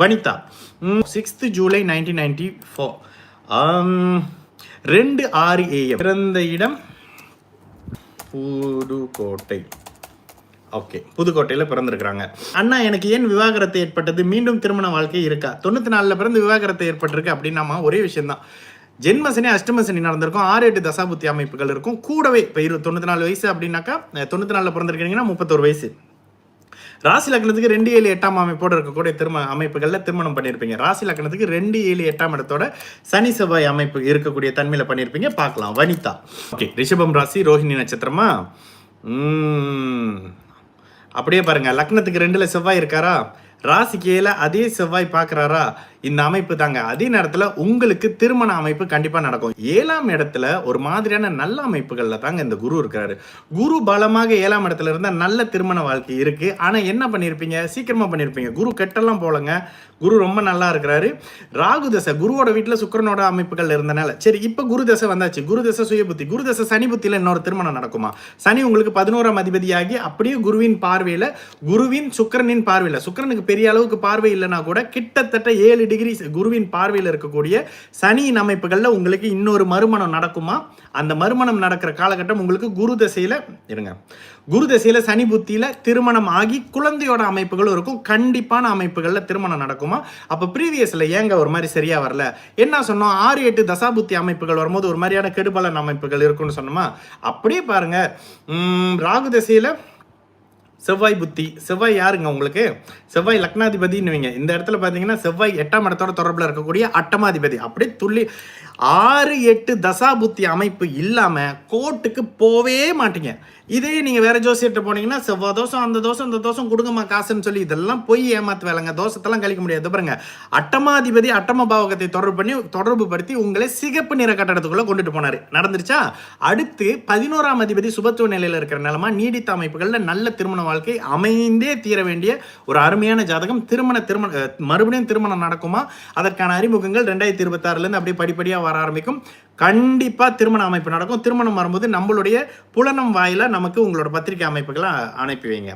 Vanitha. Sixth July nineteen ninety four ரெண்டு ஆறு AM பிறந்த இடம் புதுக்கோட்டை. ஓகே புதுக்கோட்டையில் பிறந்திருக்கிறாங்க. அண்ணா எனக்கு ஏன் விவாகரத்து ஏற்பட்டது? மீண்டும் திருமண வாழ்க்கை இருக்கா? தொண்ணூற்றி நாலில் பிறந்து விவாகரத்து ஏற்பட்டிருக்கு அப்படின்னாமா ஒரே விஷயம்தான். ஜென்மசனி அஷ்டமசனி நடந்திருக்கும். ஆறு எட்டு தசாபுத்தி அமைப்புகள் இருக்கும். கூடவே இப்போ இரு தொண்ணூற்றி நாலு வயசு அப்படின்னாக்கா தொண்ணூற்றி நாலில் பிறந்திருக்கீங்கன்னா முப்பத்தொரு வயசு. ராசி லக்னத்துக்கு ரெண்டு ஏழு எட்டாம் அமைப்போடு இருக்கக்கூடிய திரும அமைப்புகளில் திருமணம் பண்ணியிருப்பீங்க ராசி லக்னத்துக்கு ரெண்டு ஏழு எட்டாம் இடத்தோட சனி செவ்வாய் அமைப்பு இருக்கக்கூடிய தன்மையில் பண்ணியிருப்பீங்க பார்க்கலாம். வனிதா. ஓகே. ரிஷபம் ராசி ரோஹிணி நட்சத்திரமா? உம், அப்படியே பாருங்க. லக்னத்துக்கு ரெண்டுல செவ்வாய் இருக்காரா? ராசிக்கையில் அதே செவ்வாய் பார்க்குறாரா இந்த அமைப்பு தாங்க. அதே நேரத்தில் உங்களுக்கு திருமண அமைப்பு கண்டிப்பாக நடக்கும். ஏழாம் இடத்துல ஒரு மாதிரியான நல்ல அமைப்புகளில் தாங்க இந்த குரு இருக்கிறாரு. குரு பலமாக ஏழாம் இடத்துல இருந்தால் நல்ல திருமண வாழ்க்கை இருக்கு. ஆனால் என்ன பண்ணியிருப்பீங்க சீக்கிரமாக பண்ணியிருப்பீங்க குரு கெட்டெல்லாம் போலங்க. குரு ரொம்ப நல்லா இருக்கிறாரு. ராகு தசை குருவோட வீட்டில் சுக்கரனோட அமைப்புகள் இருந்தனால. சரி இப்போ குரு தசை வந்தாச்சு. குரு தசை சுய புத்தி. குரு தசை சனி புத்தியில் இன்னொரு திருமணம் நடக்குமா? சனி உங்களுக்கு பதினோராம் அதிபதியாகி அப்படியே குருவின் பார்வையில் குருவின் சுக்கரனின் பார்வையில். சுக்கரனுக்கு பெரிய அளவுக்கு பார்வை இல்லைனா கூட கிட்டத்தட்ட ஏழு டிகிரி குருவின் பார்வையில் இருக்கக்கூடிய சனியின் அமைப்புகளில் உங்களுக்கு இன்னொரு மறுமணம் நடக்குமா? அந்த மறுமணம் நடக்கிற காலகட்டம் உங்களுக்கு குரு தசையில் இருங்க. குரு தசையில் சனி புத்தியில் திருமணம் ஆகி குழந்தையோட அமைப்புகளும் இருக்கும். கண்டிப்பான அமைப்புகளில் திருமணம் நடக்குமா? அப்போ ப்ரீவியஸில் ஏங்க ஒரு மாதிரி சரியாக வரல? என்ன சொன்னோம்? ஆறு எட்டு தசாபுத்தி அமைப்புகள் வரும்போது ஒரு மாதிரியான கெடுபலன் அமைப்புகள் இருக்குன்னு சொன்னோமா? அப்படியே பாருங்கள் ராகு தசையில் செவ்வாய் புத்தி செவ்வாய் யாருங்க உங்களுக்கு? செவ்வாய் லக்னாதிபதின்னு வைங்க இந்த இடத்துல பார்த்தீங்கன்னா செவ்வாய் எட்டாம் இடத்தோட தொடர்பில் இருக்கக்கூடிய அட்டமாதிபதி. அப்படியே துள்ளி ஆறு எட்டு தசா புத்தி அமைப்பு இல்லாமல் கோர்ட்டுக்கு போவே மாட்டீங்க. இதே நீங்கள் வேறு ஜோசியர்கிட்ட போனீங்கன்னா செவ்வாய் தோசம் அந்த தோசம் இந்த தோசம் கொடுங்கம்மா காசுன்னு சொல்லி இதெல்லாம் போய் ஏமாத்து வேலைங்க தோசத்தெல்லாம் கழிக்க முடியாது. பாருங்க அட்டமாதிபதி அட்டம பாவகத்தை தொடர்பு பண்ணி தொடர்பு படுத்தி உங்களை சிகப்பு நிற கட்டடத்துக்குள்ளே கொண்டுட்டு போனார். நடந்துருச்சா? அடுத்து பதினோராம் அதிபதி சுபத்துவ நிலையில் இருக்கிற நிலமா நீடித்த அமைப்புகளில் நல்ல திருமணம் வாழ்க்கை அமைந்தே தீர வேண்டிய ஒரு அருமையான ஜாதகம். திருமண திருமண மறுபடியும் திருமணம் நடக்குமா? அதற்கான அறிமுகங்கள் ரெண்டாயிரத்தி இருபத்தாறுலேருந்து அப்படியே படிப்படியாக வர ஆரம்பிக்கும். கண்டிப்பாக திருமண அமைப்பு நடக்கும். திருமணம் வரும்போது நம்மளுடைய புலனம் வாயில நமக்கு உங்களோட பத்திரிகை அமைப்புகளை அனுப்பி வைங்க.